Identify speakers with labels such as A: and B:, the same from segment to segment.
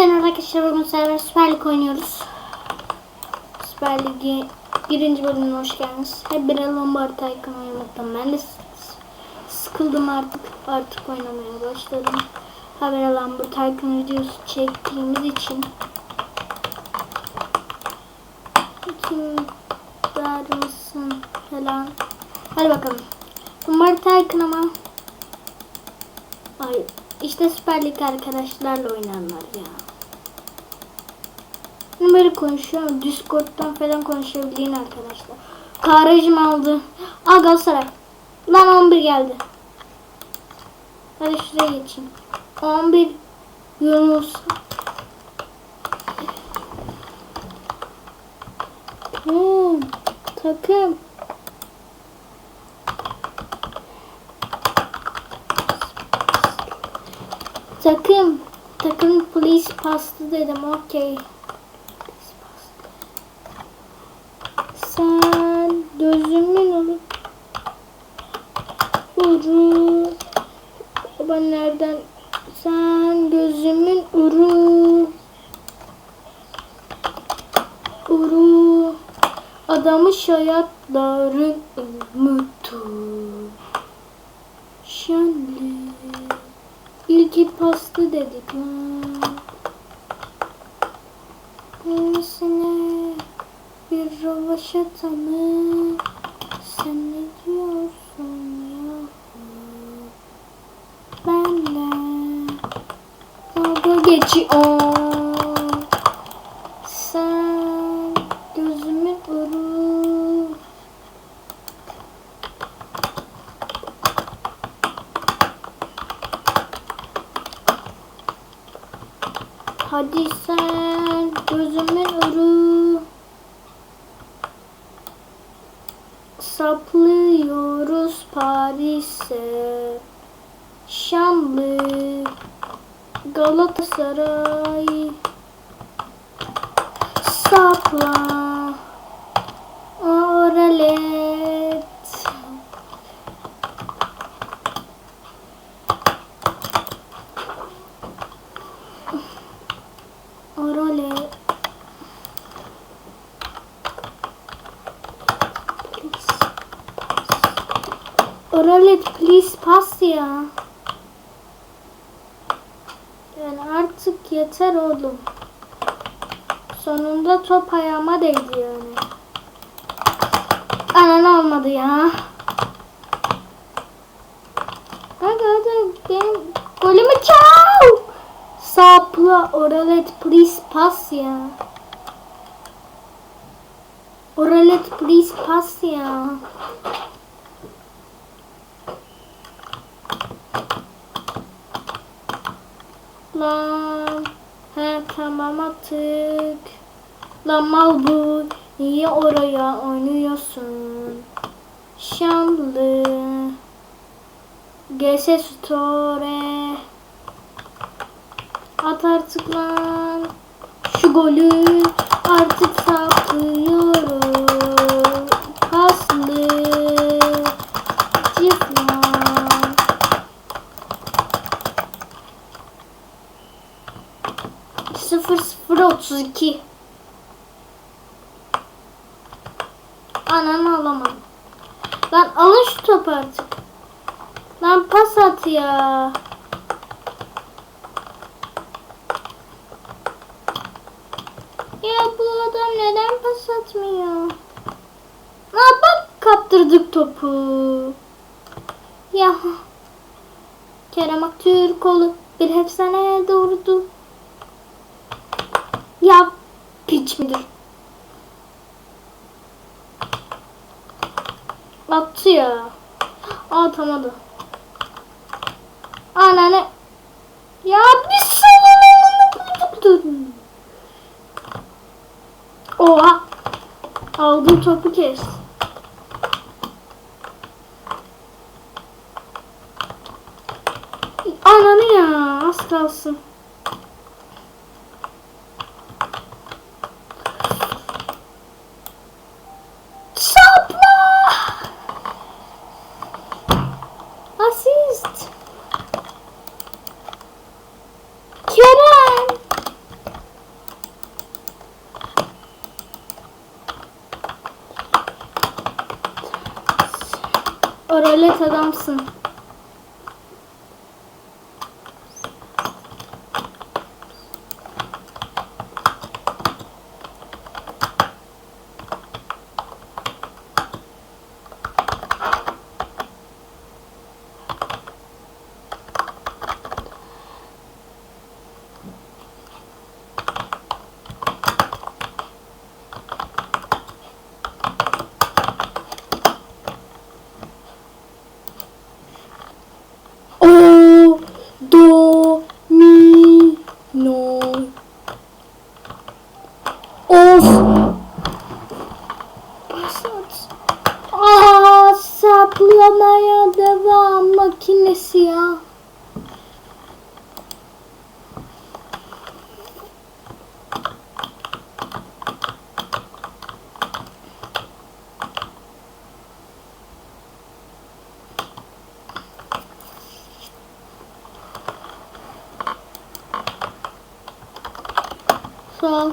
A: Merhaba arkadaşlar. Bugün sefer Süper Lig oynuyoruz. Süper Lig'i birinci bölümüne hoş geldiniz. Hep bir Lombard Tycoon oynamaktan ben de sıkıldım artık. Artık oynamaya başladım. Haber Lombard Tycoon videosu çektiğimiz için kim der mısın falan. Hadi bakalım. Lombard Tycoon ama Ay işte Süper Lig arkadaşlarla oynanlar ya. Şimdi böyle konuşuyorum. Discord'dan falan konuşabildiğin arkadaşlar. Kahracım aldı. Aa Galatasaray. Lan 11 geldi. Hadi şuraya geçeyim. 11 Yunus. Hmm, takım. Takım. Takım please pastı dedim. Okey. Please pastı. Sen gözümün olu. Uru. Ben nereden? Sen gözümün uru. Uru. Adamış hayatların umutu. Şenli. İlki pastı dedik lan. Böylesine bir ravaşata mı? Sen ne diyorsun ya? Benle dalga geçiyor. Sen gözümün uru. Hadi sen gözümün uru. Saplıyoruz Paris'e. Şanlı Galatasaray. Sapla. Oralet. Oralet. Oralet please pass ya. Yani artık yeter oğlum. Sonunda top ayağıma değdi yani. Anan olmadı ya. Hadi hadi benim golümü çal. Sapla oralet please pass ya. Oralet please pass ya. Lan. He tamam artık. Lan mal bu. Niye oraya oynuyorsun? Şanlı. GS Store. At artık lan. Şu golü artık saklıyorum. 32. Ananı alamam. Lan alın şu topu artık. Lan pas at ya. Ya bu adam neden pas atmıyor? Ne bak kaptırdık topu. Ya Kerem Aktürkoğlu bir hepsine doğurdu. Ya piç midir? Attı ya. Atamadı. Ananı. Ya bir salonunu Oha. Aldığım topu kes. Ananı ya. Az kalsın. Sapla. Asist. Kerem. Oralet adamsın. O do mi no Of Basat Aa saplamaya devam makinesi ya Sağ ol.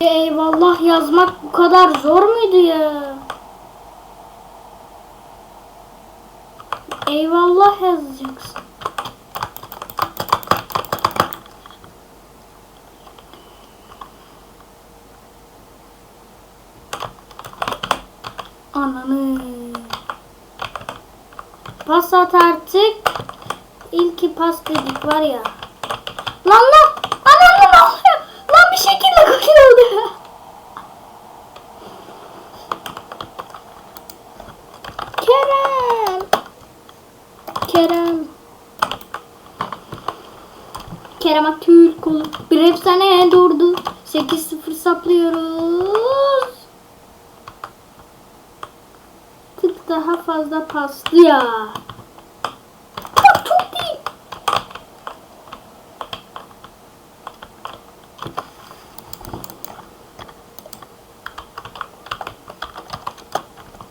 A: Eyvallah yazmak bu kadar zor muydu ya? Eyvallah yazacaksın. Ananı. Pas at artık. İlki pas dedik var ya. Lan lan! Anam ne oluyor? Lan bir şekilde kakil oldu. Kerem! Kerem! Kerem Aktürkoğlu bir efsane durdu. 8-0 saplıyoruz. Tık daha fazla paslı ya.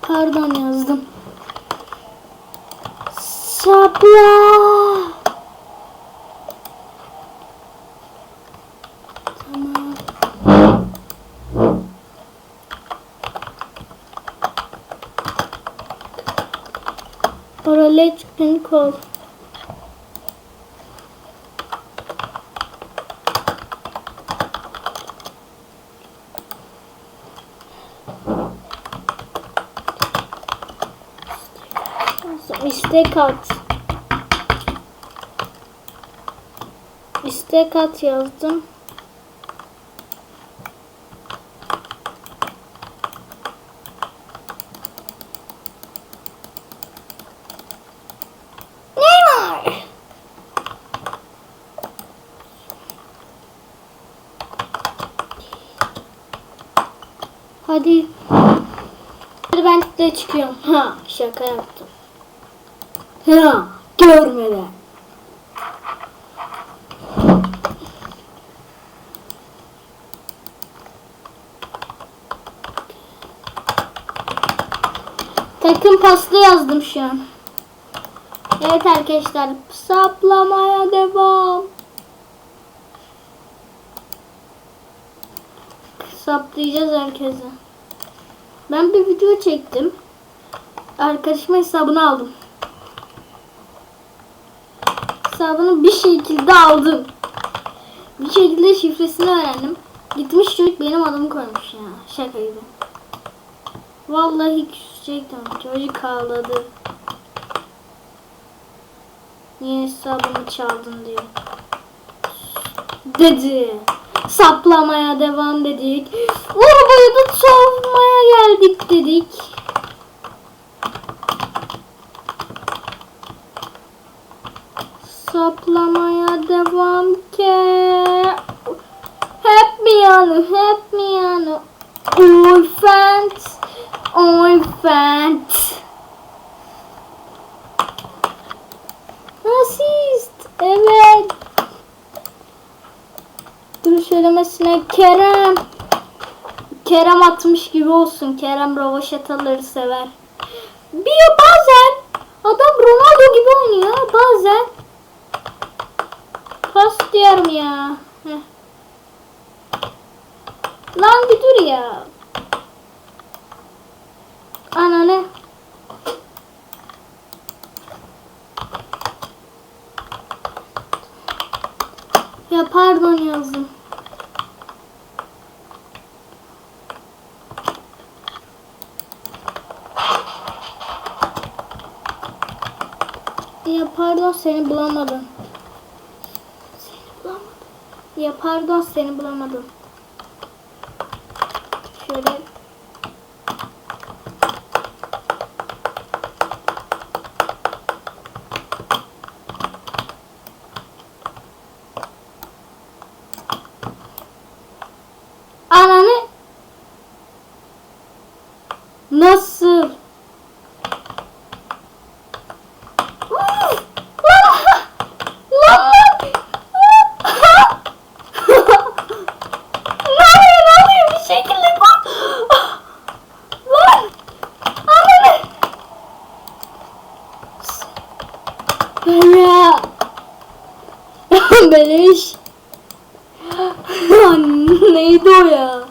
A: Pardon yazdım. Sapla. Oralet kol. İstek at. İstek at yazdım. Hadi. Hadi ben de çıkıyorum. Ha şaka yaptım. Ha görmeden. Takım paslı yazdım şu an. Evet arkadaşlar saplamaya devam. Saplayacağız herkese. Ben bir video çektim. Arkadaşıma hesabını aldım. Hesabını bir şekilde aldım. Bir şekilde şifresini öğrendim. Gitmiş çocuk benim adımı koymuş ya. Şaka gibi. Vallahi küsecektim. Çocuk ağladı. Niye hesabımı çaldın diyor. Dedi. Saplamaya devam dedik. Arabayı da savmaya geldik dedik. Saplamaya devam ke. Hep mi yanı, hep mi yanı? Oy fent, oy fent. Asist, evet. Dur söylemesine Kerem. Kerem atmış gibi olsun. Kerem rovaşataları sever. Bir bazen adam Ronaldo gibi oynuyor. Bazen pas diyorum ya. Heh. Lan bir dur ya. Ananı. Ya pardon yazdım. Ya pardon seni bulamadım. Seni bulamadım. Ya pardon seni bulamadım. Şöyle Ananı Nasıl? Lan! Lan! Ne oluyor ne oluyor bir şekilde bak. Lan! Ananı! Ya! Beleş! O ya?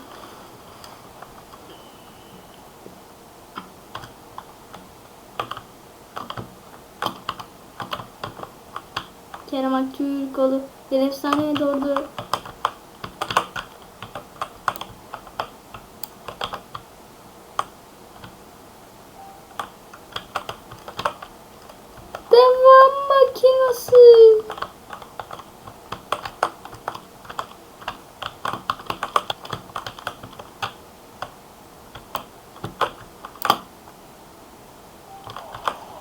A: Kerem Aktürkoğlu bir efsaneye doğru. Devam makinesi.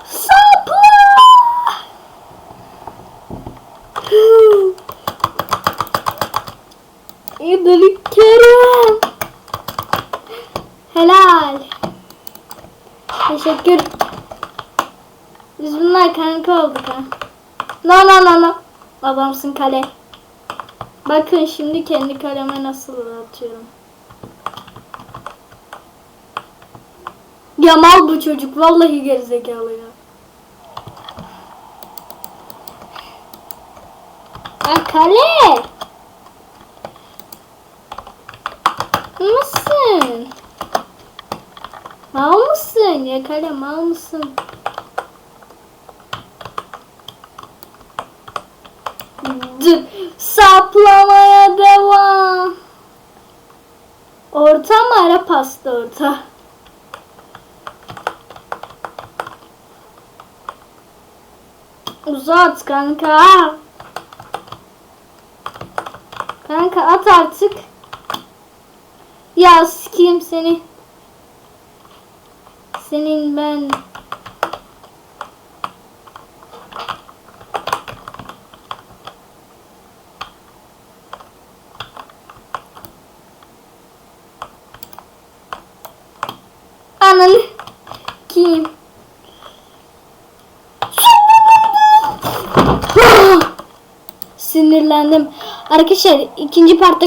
A: Sapla! İdris Kerem. Helal. Teşekkür. Biz bunlar kanka olduk ha. No no no no. Adamsın kale. Bakın şimdi kendi kaleme nasıl atıyorum. Yamal bu çocuk. Vallahi gerizekalı ya. Ha kale. Mısın? Mal mısın? Ya kale mal mısın? D- saplamaya devam. Orta mı ara pasta orta? Uzat kanka. Kanka at artık. Ya sikeyim seni. Senin ben Ananı kim? Sinirlendim. Arkadaşlar ikinci partta